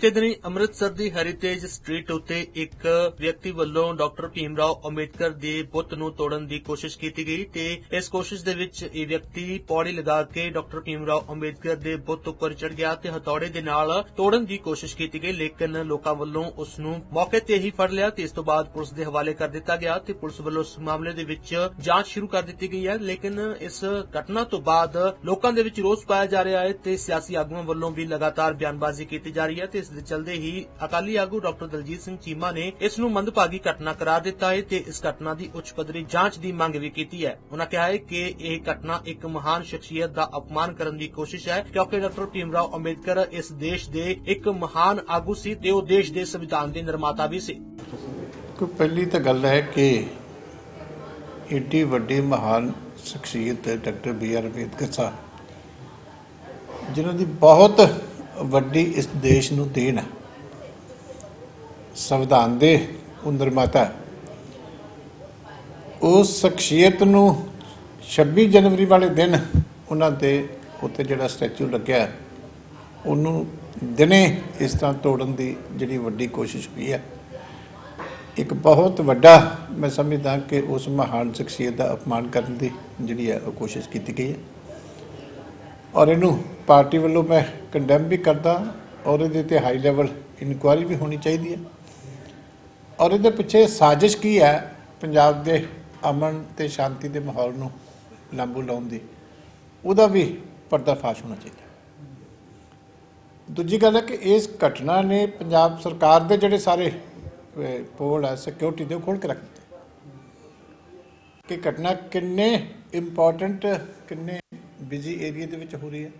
ਬੀਤੇ ਦਿਨੀ ਅੰਮ੍ਰਿਤਸਰ ਦੀ heritage street ਉੱਤੇ ਇੱਕ ਵਿਅਕਤੀ ਵੱਲੋਂ ਡਾਕਟਰ ਭੀਮਰਾਓ ਅੰਬੇਦਕਰ ਦੇ ਬੁੱਤ ਨੂੰ ਤੋੜਨ ਦੀ ਕੋਸ਼ਿਸ਼ ਕੀਤੀ ਗਈ ਤੇ ਇਸ ਕੋਸ਼ਿਸ਼ ਦੇ ਵਿੱਚ ਇਹ ਵਿਅਕਤੀ ਪੌੜੀ ਲਗਾ ਕੇ ਡਾਕਟਰ ਭੀਮਰਾਓ ਅੰਬੇਡਕਰ ਦੇ ਬੁੱਤ ਉੱਪਰ ਚੜ ਗਿਆ ਤੇ ਹਥੌੜੇ ਦੇ ਨਾਲ ਤੋੜਨ ਦੀ ਕੋਸ਼ਿਸ਼ ਕੀਤੀ ਗਈ, ਲੇਕਿਨ ਲੋਕਾਂ ਵੱਲੋਂ ਉਸ ਨੂੰ ਮੌਕੇ ਤੇ ਹੀ ਫੜ ਲਿਆ ਤੇ ਇਸ ਤੋਂ ਬਾਅਦ ਪੁਲਿਸ ਦੇ ਹਵਾਲੇ ਕਰ ਦਿੱਤਾ ਗਿਆ ਤੇ ਪੁਲਿਸ ਵੱਲੋਂ ਇਸ ਮਾਮਲੇ ਦੇ ਵਿੱਚ ਜਾਂਚ ਸ਼ੁਰੂ ਕਰ ਦਿੱਤੀ ਗਈ ਹੈ, ਲੇਕਿਨ ਇਸ ਘਟਨਾ ਤੋਂ ਬਾਅਦ ਲੋਕਾਂ ਦੇ ਵਿੱਚ ਰੋਸ ਪਾਇਆ ਜਾ ਰਿਹਾ ਹੈ ਤੇ ਸਿਆਸੀ ਆਗੂਆਂ ਵੱਲੋਂ ਵੀ ਲਗਾਤਾਰ ਬਿਆਨਬਾਜ਼ੀ ਕੀਤੀ ਜਾ ਰਹੀ ਹੈ ਤੇ ਇਸ ਦੇ ਚਲਦੇ ਹੀ ਅਕਾਲੀ ਆਗੂ ਡਾਕਟਰ ਦਲਜੀਤ ਸਿੰਘ ਚੀਮਾ ਨੇ ਇਸ ਨੂੰ ਮੰਦਭਾਗੀ ਘਟਨਾ ਕਰਾਰ ਦਿੱਤਾ ਹੈ ਤੇ ਇਸ ਘਟਨਾ ਦੀ ਉੱਚ ਪੱਧਰੀ ਜਾਂਚ ਦੀ ਮੰਗ ਵੀ ਕੀਤੀ ਹੈ। ਉਹਨਾਂ ਕਿਹਾ ਹੈ ਕਿ ਇਹ ਘਟਨਾ ਇੱਕ ਮਹਾਨ ਸ਼ਖਸੀਅਤ ਦਾ ਅਪਮਾਨ ਕਰਨ ਦੀ ਕੋਸ਼ਿਸ਼ ਹੈ। ਕਿਉਂਕਿ ਡਾਕਟਰ ਭੀਮਰਾਓ ਅੰਬੇਡਕਰ ਇਸ ਦੇਸ਼ ਦੇ ਇੱਕ ਮਹਾਨ ਆਗੂ ਸੀ ਤੇ ਉਹ ਦੇਸ਼ ਦੇ ਸੰਵਿਧਾਨ ਦੇ ਨਿਰਮਾਤਾ ਵੀ ਸੀ। ਕੋਈ ਪਹਿਲੀ ਤਾਂ ਗੱਲ ਹੈ ਕਿ ਏਡੀ ਵੱਡੀ ਮਹਾਨ ਸ਼ਖਸੀਅਤ doctor B R Ambedkar sahib, ਜਿਨ੍ਹਾਂ ਦੀ ਬਹੁਤ ਵੱਡੀ ਇਸ ਦੇਸ਼ ਨੂੰ ਦੇਣ ਹੈ। ਸੰਵਿਧਾਨ ਦੇ ਉਹ ਨਿਰਮਾਤਾ ਉਸ ਸ਼ਖਸੀਅਤ ਨੂੰ 26 ਜਨਵਰੀ ਵਾਲੇ ਦਿਨ ਉਹਨਾਂ ਦੇ ਉੱਤੇ ਜਿਹੜਾ ਸਟੈਚੂ ਲੱਗਿਆ ਉਹਨੂੰ ਦਿਨੇ ਇਸ ਤਰ੍ਹਾਂ ਤੋੜਨ ਦੀ ਜਿਹੜੀ ਵੱਡੀ ਕੋਸ਼ਿਸ਼ ਹੋਈ ਹੈ। ਇੱਕ ਬਹੁਤ ਵੱਡਾ, ਮੈਂ ਸਮਝਦਾ ਕਿ ਉਸ ਮਹਾਨ ਸ਼ਖਸੀਅਤ ਦਾ ਅਪਮਾਨ ਕਰਨ ਦੀ ਜਿਹੜੀ ਹੈ ਉਹ ਕੋਸ਼ਿਸ਼ ਕੀਤੀ ਗਈ ਹੈ। ਔਰ ਇਹਨੂੰ ਪਾਰਟੀ ਵੱਲੋਂ ਮੈਂ ਕੰਡੈਮ ਵੀ ਕਰਦਾ ਔਰ ਇਹਦੇ ਤੇ ਹਾਈ ਲੈਵਲ ਇਨਕੁਆਇਰੀ ਵੀ ਹੋਣੀ ਚਾਹੀਦੀ ਹੈ। ਔਰ ਇਹਦੇ ਪਿੱਛੇ ਸਾਜ਼ਿਸ਼ ਕੀ ਹੈ ਪੰਜਾਬ ਦੇ ਅਮਨ ਤੇ ਸ਼ਾਂਤੀ ਦੇ ਮਾਹੌਲ ਨੂੰ ਲਾਂਬੂ ਲਾਉਣ ਦੀ? ਉਹਦਾ ਵੀ ਪਰਦਾਫਾਸ਼ ਹੋਣਾ ਚਾਹੀਦਾ। ਦੂਜੀ ਗੱਲ ਹੈ ਕਿ ਇਸ ਘਟਨਾ ਨੇ ਪੰਜਾਬ ਸਰਕਾਰ ਦੇ ਜਿਹੜੇ ਸਾਰੇ ਪੋਲ ਹੈ ਸਿਕਿਉਰਿਟੀ ਦੇ ਉਹ ਖੋਲ ਕੇ ਰੱਖ ਦਿੱਤੇ। ਕਿ ਘਟਨਾ ਕਿੰਨੇ ਇੰਪੋਰਟੈਂਟ ਕਿੰਨੇ ਬਿਜ਼ੀ ਏਰੀਆ ਦੇ ਵਿੱਚ ਹੋ ਰਹੀ ਹੈ।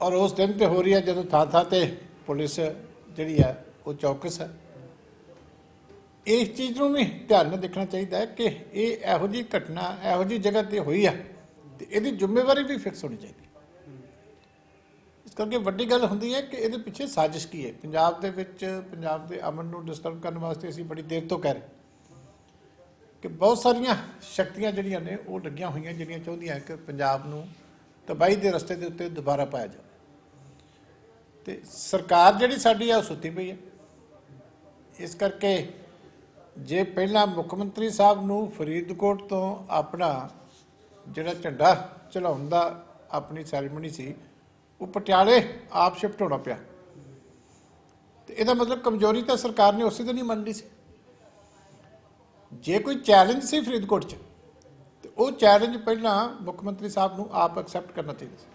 ਔਰ ਉਸ ਦਿਨ ਤੇ ਹੋ ਰਹੀ ਹੈ ਜਦੋਂ ਥਾਂ ਥਾਂ ਤੇ ਪੁਲਿਸ ਜਿਹੜੀ ਹੈ, ਉਹ ਚੌਕਸ ਹੈ। ਇਸ ਚੀਜ਼ ਨੂੰ ਵੀ ਧਿਆਨ ਨਾਲ ਦੇਖਣਾ ਚਾਹੀਦਾ ਹੈ ਕਿ ਇਹ ਇਹੋ ਜਿਹੀ ਘਟਨਾ, ਇਹੋ ਜਿਹੀ ਜਗ੍ਹਾ ਤੇ ਹੋਈ ਹੈ ਤੇ ਇਹਦੀ ਜ਼ਿੰਮੇਵਾਰੀ ਵੀ ਫਿਕਸ ਹੋਣੀ ਚਾਹੀਦੀ ਇਸ ਕਰਕੇ ਵੱਡੀ ਗੱਲ ਹੁੰਦੀ ਹੈ ਕਿ ਇਹਦੇ ਪਿੱਛੇ ਸਾਜ਼ਿਸ਼ ਕੀ ਹੈ। ਪੰਜਾਬ ਦੇ ਵਿੱਚ, ਪੰਜਾਬ ਦੇ ਅਮਨ ਨੂੰ ਡਿਸਟਰਬ ਕਰਨ ਵਾਸਤੇ ਅਸੀਂ ਬੜੀ ਦੇਰ ਤੋਂ ਕਹਿ ਰਹੇ ਕਿ ਬਹੁਤ ਸਾਰੀਆਂ ਸ਼ਕਤੀਆਂ ਜਿਹੜੀਆਂ ਨੇ, ਉਹ ਲੱਗੀਆਂ ਹੋਈਆਂ ਜਿਹੜੀਆਂ ਚਾਹੁੰਦੀਆਂ ਕਿ ਪੰਜਾਬ ਨੂੰ ਤਬਾਹੀ ਦੇ ਰਸਤੇ ਦੇ ਉੱਤੇ ਦੁਬਾਰਾ ਪਾਇਆ ਜਾਵੇ। ਤੇ ਸਰਕਾਰ ਜਿਹੜੀ ਸਾਡੀ ਆ, ਉਹ ਸੁੱਤੀ ਪਈ ਹੈ ਇਸ ਕਰਕੇ ਜੇ ਪਹਿਲਾਂ ਮੁੱਖ ਮੰਤਰੀ ਸਾਹਿਬ ਨੂੰ ਫਰੀਦਕੋਟ ਤੋਂ ਆਪਣਾ ਜਿਹੜਾ ਝੰਡਾ ਚਲਾਉਣ ਦਾ ਆਪਣੀ ਸੈਰੇਮਨੀ ਸੀ, ਉਹ ਪਟਿਆਲੇ ਆਪ ਸ਼ਿਫਟ ਹੋਣਾ ਪਿਆ। ਤੇ ਇਹਦਾ ਮਤਲਬ ਕਮਜ਼ੋਰੀ ਤਾਂ ਸਰਕਾਰ ਨੇ ਉਸੇ ਦਿਨ ਹੀ ਮੰਨ ਲਈ ਸੀ। ਜੇ ਕੋਈ ਚੈਲੰਜ ਸੀ ਫਰੀਦਕੋਟ 'ਚ, ਤੇ ਉਹ ਚੈਲੰਜ ਪਹਿਲਾਂ ਮੁੱਖ ਮੰਤਰੀ ਸਾਹਿਬ ਨੂੰ ਆਪ ਐਕਸੈਪਟ ਕਰਨਾ ਚਾਹੀਦਾ ਸੀ।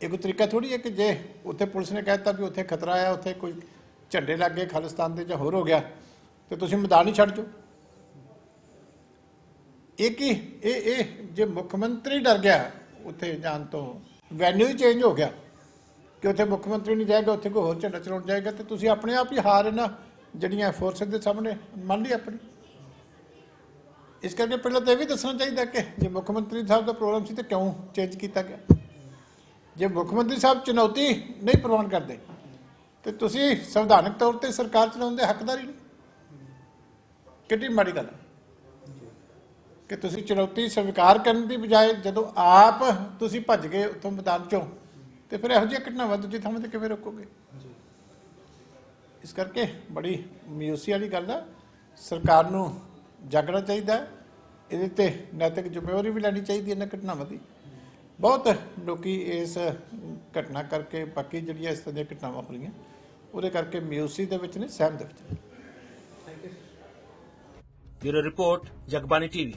ਇਹ ਕੋਈ ਤਰੀਕਾ ਥੋੜੀ ਹੈ ਕਿ ਜੇ ਉੱਥੇ ਪੁਲਿਸ ਨੇ ਕਹਿਤਾ ਵੀ ਉੱਥੇ ਖਤਰਾ ਹੈ ਉੱਥੇ ਕੋਈ ਝੰਡੇ ਲੱਗ ਗਏ ਖਾਲਿਸਤਾਨ ਦੇ ਜਾਂ ਹੋਰ ਹੋ ਗਿਆ, ਤੇ ਤੁਸੀਂ ਮੈਦਾਨ ਹੀ ਛੱਡ ਜਾਓ। ਇਹ ਕੀ? ਇਹ ਇਹ ਜੇ ਮੁੱਖ ਮੰਤਰੀ ਡਰ ਗਿਆ, ਉੱਥੇ ਜਾਣ ਤੋਂ ਵੈਨਿਊ ਹੀ ਚੇਂਜ ਹੋ ਗਿਆ, ਕਿ ਉੱਥੇ ਮੁੱਖ ਮੰਤਰੀ ਨਹੀਂ ਜਾਏਗਾ, ਉੱਥੇ ਕੋਈ ਹੋਰ ਝੰਡਾ ਚਲਾਉਣ ਜਾਏਗਾ, ਤੇ ਤੁਸੀਂ ਆਪਣੇ ਆਪ ਹੀ ਹਾਰ ਇਹਨਾਂ ਜਿਹੜੀਆਂ ਫੋਰਸਸ ਦੇ ਸਾਹਮਣੇ, ਮੰਨ ਲਈ ਆਪਣੀ। ਇਸ ਕਰਕੇ ਪਹਿਲਾਂ ਤਾਂ ਇਹ ਵੀ ਦੱਸਣਾ ਚਾਹੀਦਾ ਕਿ ਜੇ ਮੁੱਖ ਮੰਤਰੀ ਸਾਹਿਬ ਦਾ ਪ੍ਰੋਗਰਾਮ ਸੀ ਤਾਂ ਕਿਉਂ ਚੇਂਜ ਕੀਤਾ ਗਿਆ? ਜੇ ਮੁੱਖ ਮੰਤਰੀ ਸਾਹਿਬ ਚੁਣੌਤੀ ਨਹੀਂ ਪ੍ਰਵਾਨ ਕਰਦੇ, ਤੇ ਤੁਸੀਂ ਸੰਵਿਧਾਨਕ ਤੌਰ ਤੇ ਸਰਕਾਰ ਚਲਾਉਣ ਦੇ ਹੱਕਦਾਰ ਹੀ ਨਹੀਂ। ਕਿੰਨੀ ਮਾੜੀ ਗੱਲ ਕਿ ਤੁਸੀਂ ਚੁਣੌਤੀ ਸਵੀਕਾਰ ਕਰਨ ਦੀ ਬਜਾਏ ਜਦੋਂ ਆਪ ਤੁਸੀਂ ਭੱਜ ਗਏ ਉੱਥੋਂ ਮੈਦਾਨ ਚੋਂ, ਤੇ ਫਿਰ ਇਹੋ ਜਿਹੀਆਂ ਘਟਨਾਵਾਂ ਦੂਜੀ ਥਾਵਾਂ ਤੇ ਕਿਵੇਂ ਰੋਕੋਗੇ? ਇਸ ਕਰਕੇ ਬੜੀ ਮਿਊਸੀ ਵਾਲੀ ਗੱਲ ਹੈ ਸਰਕਾਰ ਨੂੰ ਜਾਗਣਾ ਚਾਹੀਦਾ। ਹੈ। ਇਹਦੇ ਤੇ ਨੈਤਿਕ ਜ਼ਿੰਮੇਵਾਰੀ ਵੀ ਲੈਣੀ ਚਾਹੀਦੀ ਹੈ ਇਹਨਾਂ ਘਟਨਾਵਾਂ ਦੀ। ਬਹੁਤ ਲੋਕੀ ਇਸ ਘਟਨਾ ਕਰਕੇ ਬਾਕੀ ਜਿਹੜੀਆਂ ਇਸ ਤਰ੍ਹਾਂ ਦੀਆਂ ਘਟਨਾਵਾਂ ਹੋ ਰਹੀਆਂ, ਉਹਦੇ ਕਰਕੇ ਮਿਊਸੀ ਦੇ ਵਿੱਚ ਨੇ, ਸਹਿਮ ਦੇ ਵਿੱਚ ਨੇ। Bureau report, Jagbani TV.